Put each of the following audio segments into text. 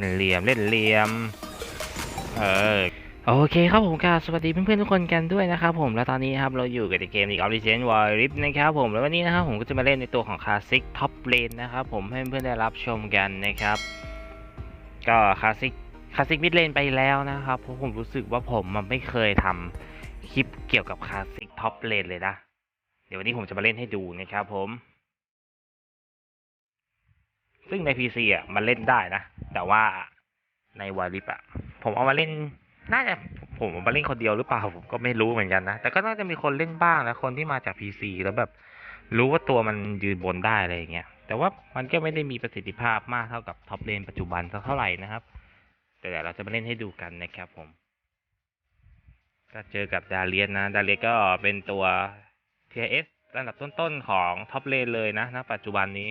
เป็นเหลี่ยมเล่นเหลี่ยม เออโอเคครับผมครับสวัสดีเพื่อนๆทุกคนกันด้วยนะครับผมแล้วตอนนี้ครับเราอยู่กับเกม League of Legends Wild Rift นะครับผมแล้ววันนี้นะครับผมก็จะมาเล่นในตัวของ Classic Top Lane นะครับผมให้เพื่อนๆได้รับชมกันนะครับ ก็ Classic Classic Mid Lane ไปแล้วนะครับเพราะผมรู้สึกว่าผมมันไม่เคยทำคลิปเกี่ยวกับ Classic Top Lane เลยนะเดี๋ยววันนี้ผมจะมาเล่นให้ดูนะครับผม ซึ่งใน PC อะมันเล่นได้นะ แต่ว่าในวาริปอะ ผมเอามาเล่น น่าจะผมมาเล่นคนเดียวหรือเปล่า ผมก็ไม่รู้เหมือนกันนะ แต่ก็น่าจะมีคนเล่นบ้างนะ คนที่มาจาก PC แล้วแบบ รู้ว่าตัวมันยืนบนได้อะไรอย่างเงี้ย แต่ว่ามันก็ไม่ได้มีประสิทธิภาพมากเท่ากับท็อปเลนปัจจุบันสักเท่าไหร่นะครับ แต่เดี๋ยวเราจะมาเล่นให้ดูกันนะครับผม ก็เจอกับดาเลียนนะ ดาเลียนก็เป็นตัว TS ระดับต้นๆของท็อปเลนเลยนะณปัจจุบันนี้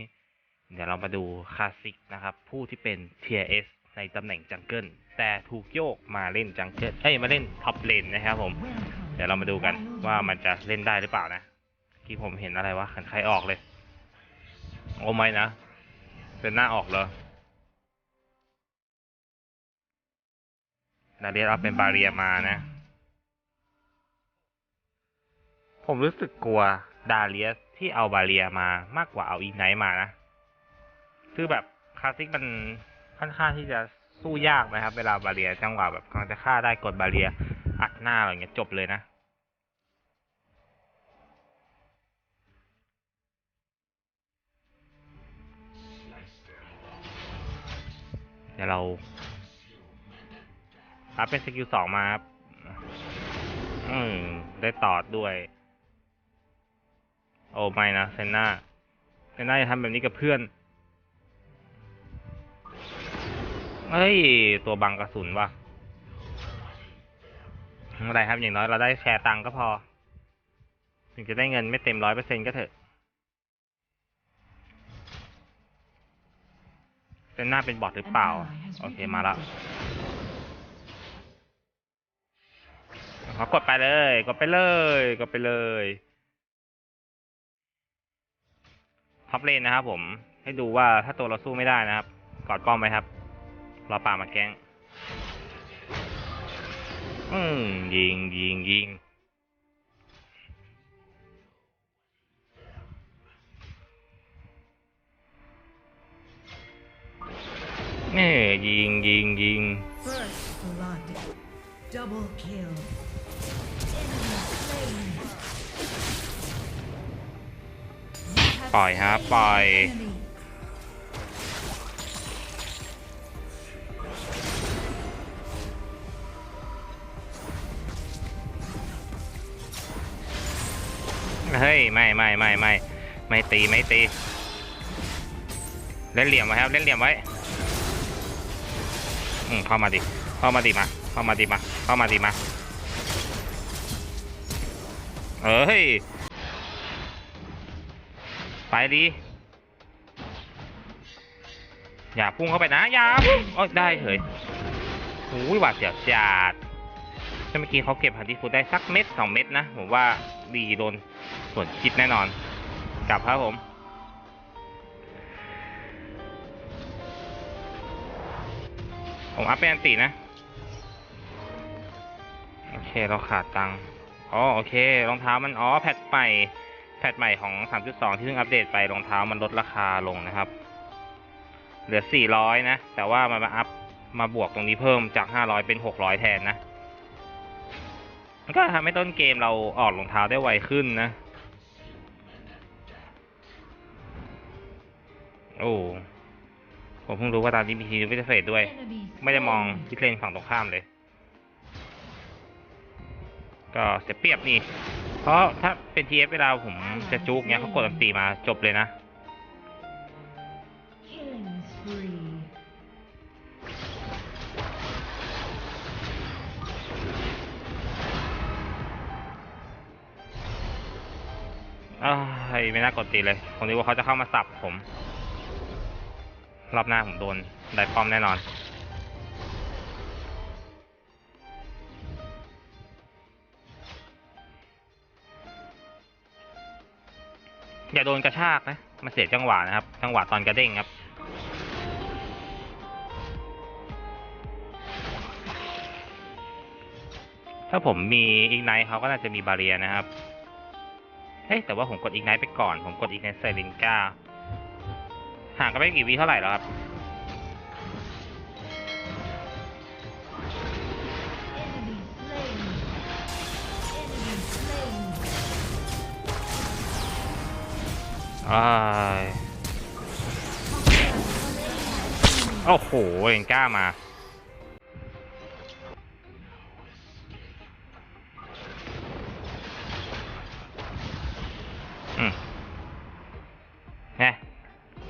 เดี๋ยวเรามาดูคลาสสิกนะครับ ผู้ที่เป็น TS ในตำแหน่งจังเกิลแต่ถูกโยกมาเล่นจังเกิลเอ้ยมาเล่นท็อปเลนนะครับผม เดี๋ยวเรามาดูกันว่ามันจะเล่นได้หรือเปล่านะที่ผมเห็นอะไรวะขันใครออกเลย โอ้ไม่นะเป็นหน้าออกเลยนาเรียเอาเป็นบาเรียมานะ ผมรู้สึกกลัวดาเลียสที่เอาบาเรียมามากกว่าเอาอีไนท์มานะ คือแบบคลาสสิกมันค่อนข้างที่จะสู้ยากนะครับ เวลาบาเรียจังหวะแบบกำลังจะฆ่าได้กดบาเรียอัดหน้าอะไรเงี้ยจบเลยนะเดี๋ยวเรารับเป็นสกิลสองมาครับอืมได้ตอดด้วย โอ้ไม่นะเซนนาเซนนาจะทำแบบนี้กับเพื่อน เฮ้ย ตัวบังกระสุนว่ะไม่เป็นไรครับ อย่างน้อยเราได้แชร์ตังก็พอ ถึงจะได้เงินไม่เต็มร้อยเปอร์เซ็นก็เถอะเซนหน้าเป็นบอทหรือเปล่า โอเคมาแล้วขอกดไปเลย กดไปเลย กดไปเลยท็อปเลนนะครับผม ให้ดูว่าถ้าตัวเราสู้ไม่ได้นะครับ กอดกล้องไหมครับ รอป่ามาแกล้งอืมยิงยิงยิงนี่ยิงยิงยิง First blood. Double kill. Enemy slain. You have ปล่อยครับ slain ปล่อย เฮ้ยไม่ไม่ไม่ไม่ไม่ตีไม่ตี เล่นเหลี่ยมไว้ครับเล่นเหลี่ยมไว้อืมเข้ามาดิเข้ามาดิมาเข้ามาดิมาเข้ามาดิมาเอ้ยไปดิอย่าพุ่งเข้าไปนะอย่าพุ่งโอ้ยได้เฉยโอ้ยหวาดเสียวจัด ถ้าเมื่อกี้เขาเก็บฮันติฟูดได้สักเม็ดสองเม็ดนะ ผมว่าดีโดนส่วนคิดแน่นอน กลับครับผม ผมอัพเป็นอันตินะ โอเคเราขาดตังค์อ๋อโอเค รองเท้ามันอ๋อแพทใหม่แพทใหม่ของ 3.2 ที่เพิ่งอัปเดตไปรองเท้ามันลดราคาลงนะครับ เหลือ 400 นะ แต่ว่ามันมาอัพมาบวกตรงนี้เพิ่มจาก 500 เป็น 600 แทนนะ มันก็ทำให้ต้นเกมเราออกรองเท้าได้ไวขึ้นนะ โอ้ผมเพิ่งรู้ว่าตอนนี้มีทีมวิเศษด้วย ไม่ได้มอง slain. พิเลนฝั่งตรงข้ามเลย ก็เสียเปรียบนี่ เพราะถ้าเป็นทีเอฟเวลาผมจะจุกเนี้ยเขากดอันตีมาจบเลยนะ ไม่น่ากดตีเลย ผมดูว่าเขาจะเข้ามาสับผม รอบหน้าผมโดนได้ป้อมแน่นอน อย่าโดนกระชากนะมาเสียจังหวะนะครับ จังหวะตอนกระเด้งครับถ้าผมมีอีกไนท์เขาก็น่าจะมีบาเรียนะครับ เฮ้ยแต่ว่าผมกดอีกไนท์ไปก่อน ผมกดอีกไนท์เซรินก้าห่างกันไม่กี่วิเท่าไหร่แล้วครับอ้ายโอ้โหเอ็นก้ามา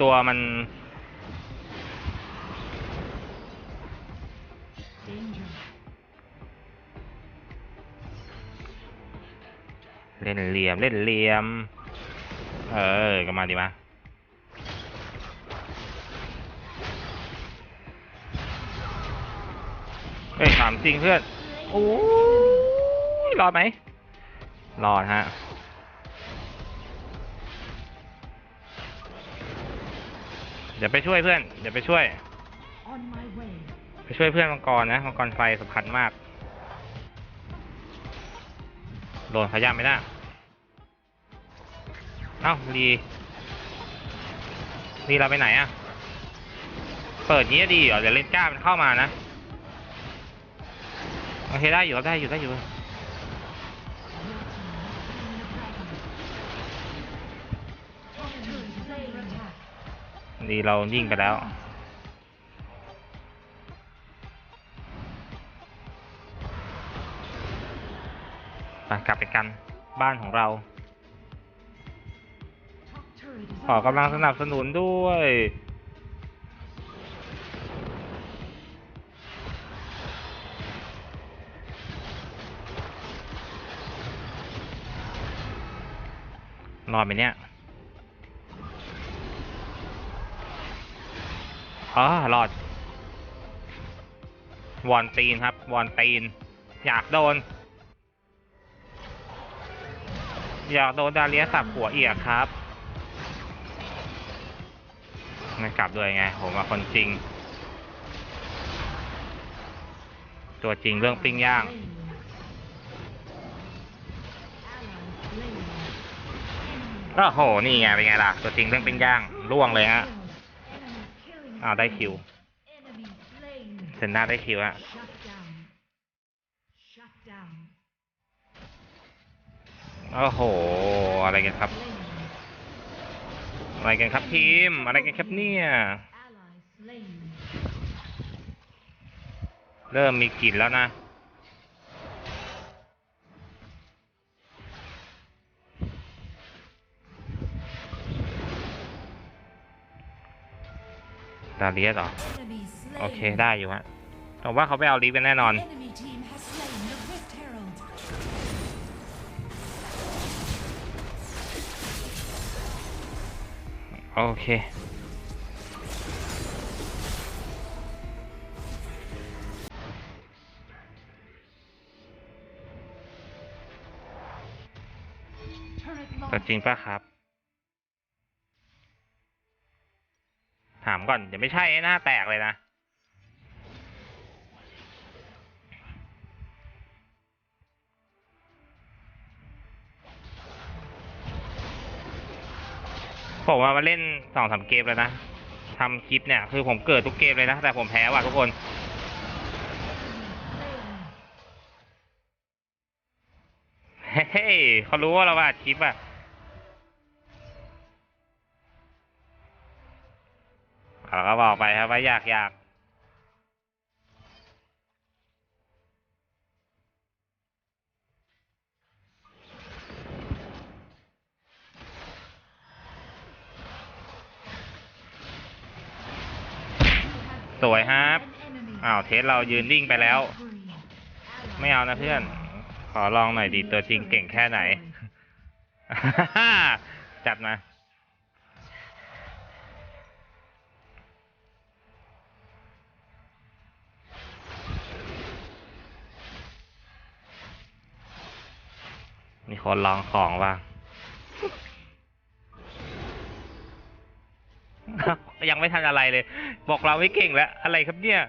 ตัวมัน เล่นเหลี่ยม เล่นเหลี่ยม เออ ก็มาดีมาเฮ้ยถามจริงเพื่อน โอ้ยรอดไหมรอดฮะ เดี๋ยวไปช่วยเพื่อน เดี๋ยวไปช่วย ไปช่วยเพื่อนมังกรนะ มังกรไฟสำคัญมาก โดนขย้ำไม่ได้ เอ้ารีรีเราไปไหนอะเปิดงี้ดีเหรอเดี๋ยวเลนก้ามันเข้ามานะ โอเคได้อยู่ได้อยู่ได้อยู่ ดีเรายิ่งไปแล้ว ไปกลับไปกันบ้านของเรา ขอกำลังสนับสนุนด้วยรอดไหมเนี่ย อ๋อรอด วอนตีนครับ วอนตีน อยากโดน อยากโดนดาเลียสับหัวเอียกครับไม่กลับด้วยไง ผมว่าคนจริง ตัวจริงเรื่องปิ้งย่างก็โห นี่ไง เป็นไงล่ะ ตัวจริงเรื่องปิ้งย่างล่วงเลยฮะ อ้าวได้คิวเซนน้าได้คิวอะโอ้โห อะไรกันครับ อะไรกันครับทีม อะไรกันครับเนี่ยเริ่มมีกลิ่นแล้วนะ ดาเลียสเหรอ Enemy slain. โอเคได้อยู่ฮะผมว่าเขาไปเอาลีฟกันแน่นอน Enemy team has slain the Rift Herald. โอเค Turret ก็ lost. จริงป่ะครับ ถาม ก่อนเดี๋ยวไม่ใช่ไอ้หน้าแตกเลยนะผมว่ามาเล่นสองสามเกมแล้วนะทำคลิปเนี่ย คือผมเกิดทุกเกมเลยนะ แต่ผมแพ้ว่ะทุกคนเฮ้ยเขารู้ว่าเราอัดคลิปอะ เขาก็บอกไปครับว่าอยากอยากสวยครับ อ้าว เทสเรายืนนิ่งไปแล้ว ไม่เอานะเพื่อน ขอลองหน่อยดีตัวจริงเก่งแค่ไหน จัดมา คนลองของว่างยังไม่ทันอะไรเลย บอกเราไม่เก่งแล้ว อะไรครับเนี่ย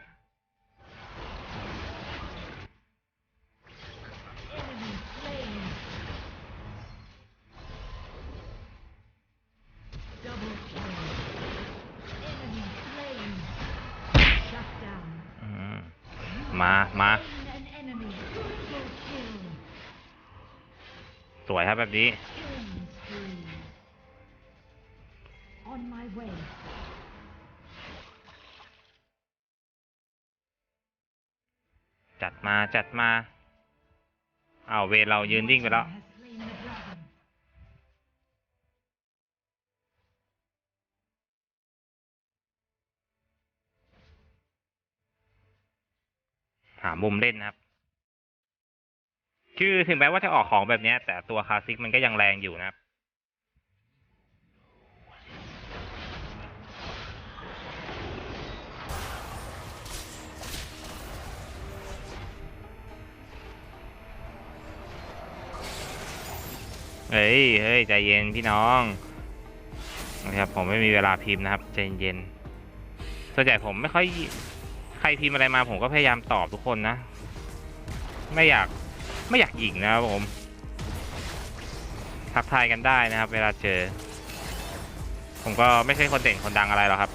มา มา สวยครับแบบนี้ จัดมาจัดมาเอาเวรเรายืนนิ่งไปแล้วหามุมเล่นนะครับ คือถึงแม้ว่าจะออกของแบบนี้แต่ตัวคลาสสิกมันก็ยังแรงอยู่นะครับเฮ้ย เฮ้ย ใจเย็นพี่น้องนะครับผมไม่มีเวลาพิมพ์นะครับ ใจเย็นส่วนใหญ่ผมไม่ค่อย ใครพิมพ์อะไรมาผมก็พยายามตอบทุกคนนะ ไม่อยาก ไม่อยากหยิงนะครับผม ทักทายกันได้นะครับ เวลาเจอ ผมก็ไม่ใช่คนเด่นคนดังอะไรหรอกครับ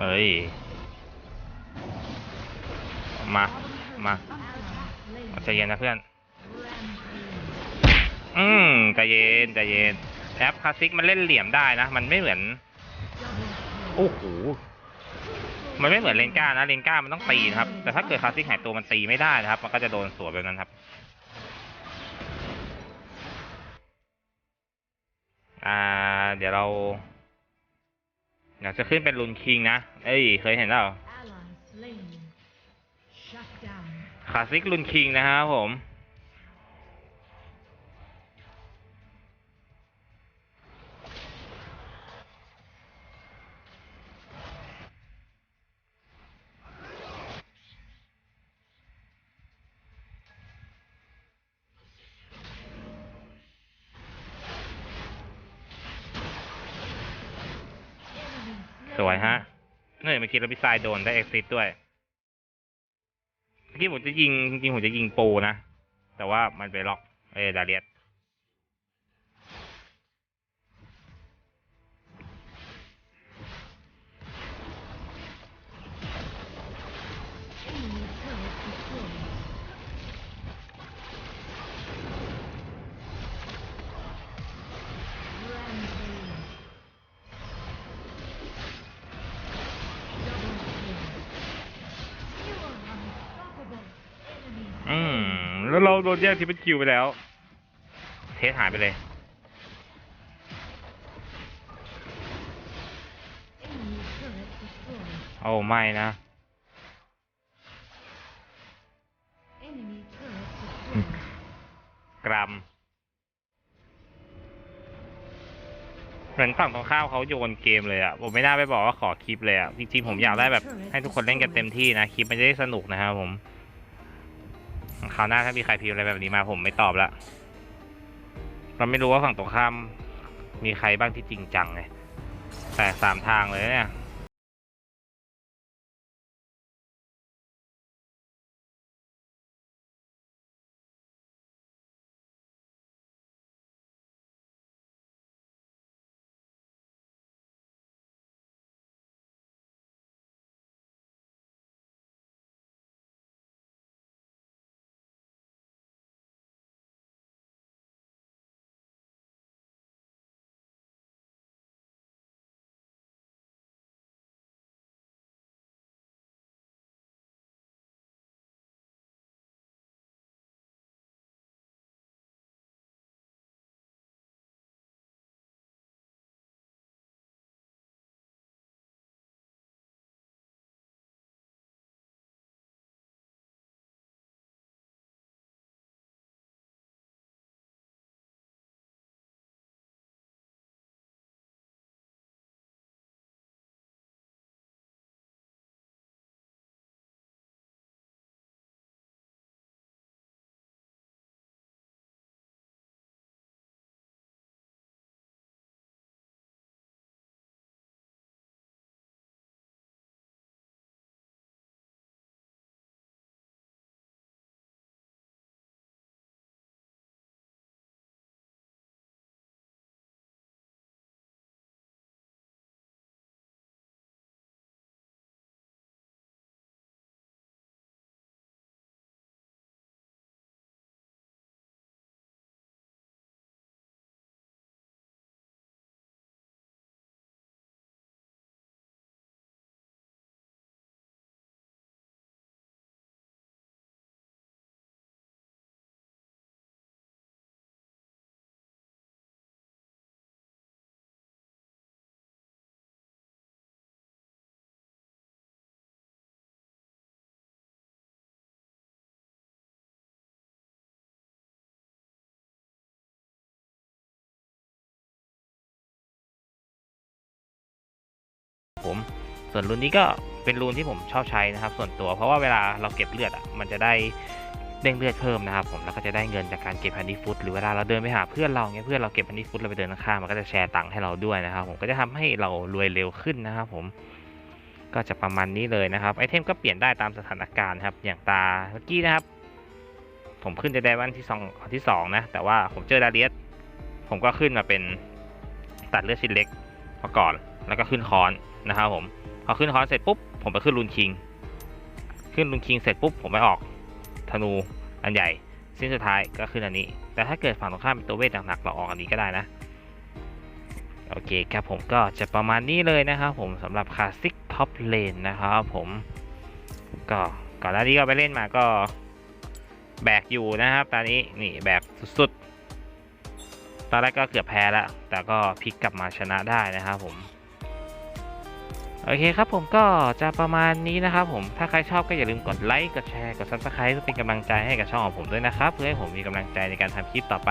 เอ้ย ใจเย็นนะเพื่อน อืมใจเย็นใจเย็นแอปคลาสสิกมันเล่นเหลี่ยมได้นะ มันไม่เหมือน โอ้โห มันไม่เหมือนเลนก้านะ เลนก้ามันต้องตีนะครับ แต่ถ้าเกิดคลาสสิกหายตัวมันตีไม่ได้นะครับ มันก็จะโดนสวนแบบนั้นครับ อ่า เดี๋ยวเราอยากจะขึ้นเป็นลุนคิงนะ เอ้ย เคยเห็นแล้ว คลาสิกลุนคิงนะครับผม สวยฮะ slain. นี่เมื่อกี้เราพิซายโดนได้เอ็กซิสด้วย ที่ผมจะยิงจริงๆผมจะยิงปูนะ แต่ว่ามันไปล็อกเอดาเลียส แล้วเราโดนแยกที่เป็นคิวไปแล้ว เทสหายไปเลย Enemy turret destroyed. โอ้ไม่นะกรัมเหมือนฝั่งตรงข้ามเขาโยนเกมเลยอะผมไม่น่าไปบอกว่าขอคลิปเลยอะจริงๆผมอยากได้แบบให้ทุกคนเล่นกันเต็มที่นะ คลิปมันจะได้สนุกนะครับผม ราวหน้าถ้ามีใครพิมพ์อะไรแบบนี้มาผมไม่ตอบละเราไม่รู้ว่าฝั่งตรงข้ามมีใครบ้างที่จริงจังไงแต่สามทางเลยเนี่ย ผม ส่วนรูนนี้ก็เป็นรูนที่ผมชอบใช้นะครับ ส่วนตัว เพราะว่าเวลาเราเก็บเลือดอะมันจะได้เด้งเลือดเพิ่มนะครับผมแล้วก็จะได้เงินจากการเก็บฮันนี่ฟุตหรือเวลาเราเดินไปหาเพื่อนเราเงี้ยเพื่อนเราเก็บฮันนี่ฟุตเราไปเดินข้างมันก็จะแชร์ตังค์ให้เราด้วยนะครับ ผมก็จะทำให้เรารวยเร็วขึ้นนะครับ ผมก็จะประมาณนี้เลยนะครับไอเทมก็เปลี่ยนได้ตามสถานการณ์ครับ อย่างตาเมื่อกี้นะครับ ผมขึ้นจะได้วันที่สองที่สองนะ แต่ว่าผมเจอดาเลียสผมก็ขึ้นมาเป็นตัดเลือดชิ้นเล็กมาก่อน แล้วก็ขึ้นคอน นะครับผมพอขึ้นคอนเสร็จปุ๊บผมไปขึ้นลุนคิง ขึ้นลุนคิงเสร็จปุ๊บผมไปออกธนูอันใหญ่สิ้นสุดท้ายก็ขึ้นอันนี้ แต่ถ้าเกิดฝั่งตรงข้ามเป็นตัวเวทหนักๆเราออกอันนี้ก็ได้นะโอเคครับผมก็จะประมาณนี้เลยนะครับผมสำหรับคลาสสิกท็อปเลนนะครับผมก็ก่อนหน้านี้ก็ไปเล่นมาก็แบกอยู่นะครับ ตอนนี้นี่แบกสุดๆ ตอนแรกก็เกือบแพ้แล้ว แต่ก็พลิกกลับมาชนะได้นะครับผม โอเคครับผมก็จะประมาณนี้นะครับผมถ้าใครชอบก็อย่าลืมกดไลค์กดแชร์กด subscribe เพื่อเป็นกำลังใจให้กับช่องของผมด้วยนะครับ เพื่อให้ผมมีกำลังใจในการทำคลิปต่อไป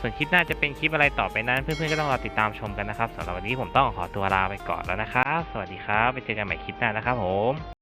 ส่วนคลิปหน้าจะเป็นคลิปอะไรต่อไปนั้น เพื่อนๆก็ต้องรอติดตามชมกันนะครับสำหรับวันนี้ผมต้องขอตัวลาไปก่อนแล้วนะครับ สวัสดีครับไปเจอกันใหม่คลิปหน้านะครับผม